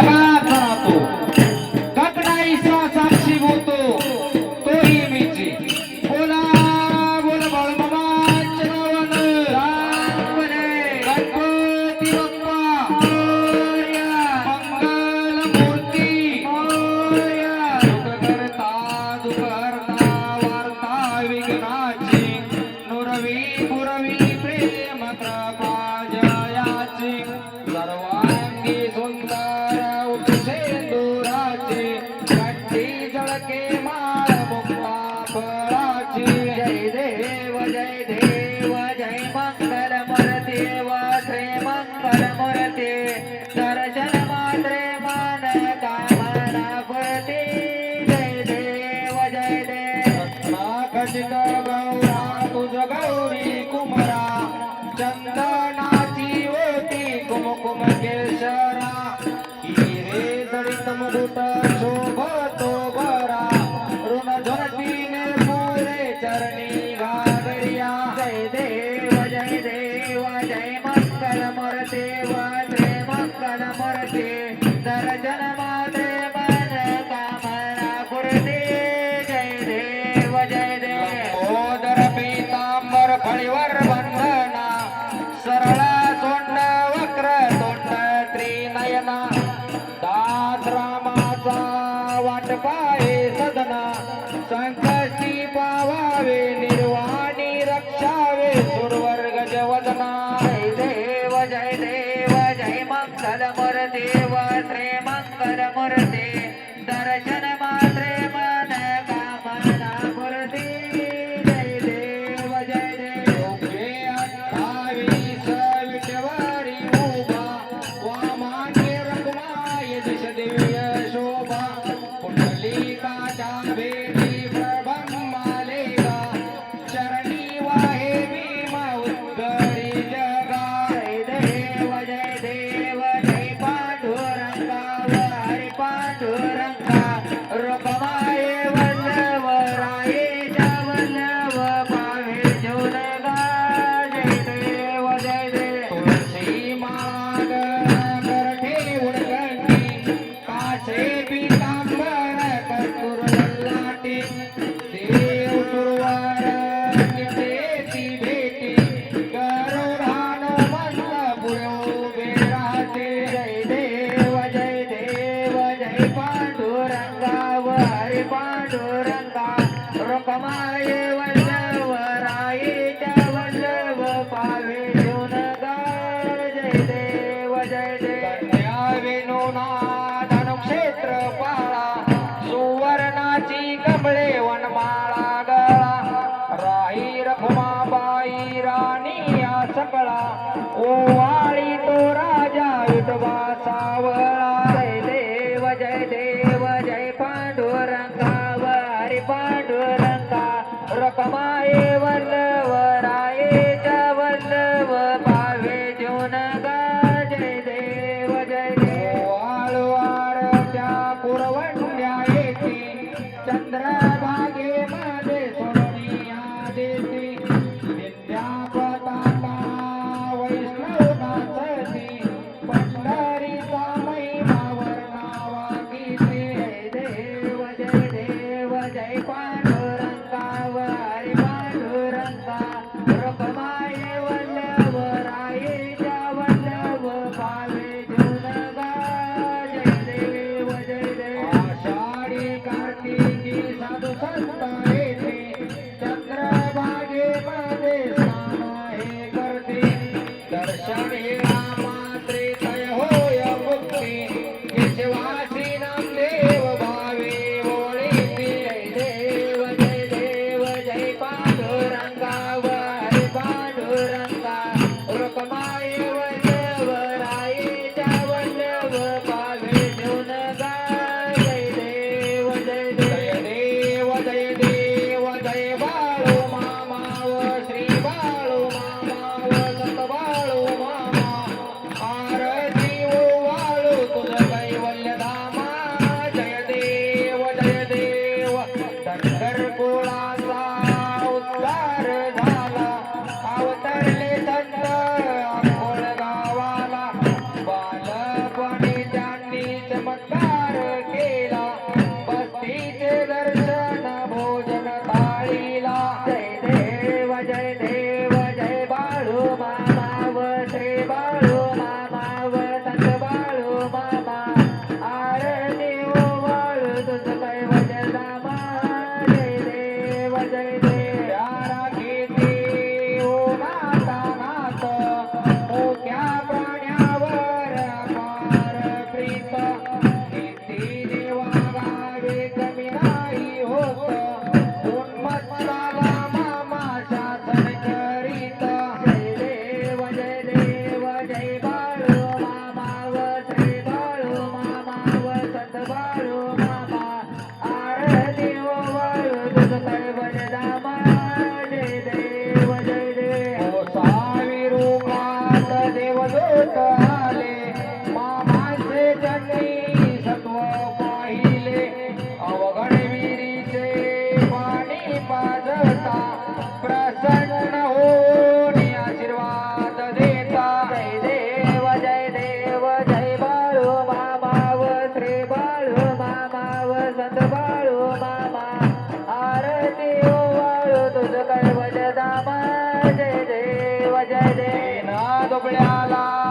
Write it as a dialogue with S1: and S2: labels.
S1: Come on. Vamos botar jogo. जय देव जय देव जय मंगल देव श्री मंगल मुरदे दर्शन मात्रे मन कामना मुरदे जय देव जय देव. Okay अठ्ठावीस ಶ್ರೀರಾಮಯಾಲಾ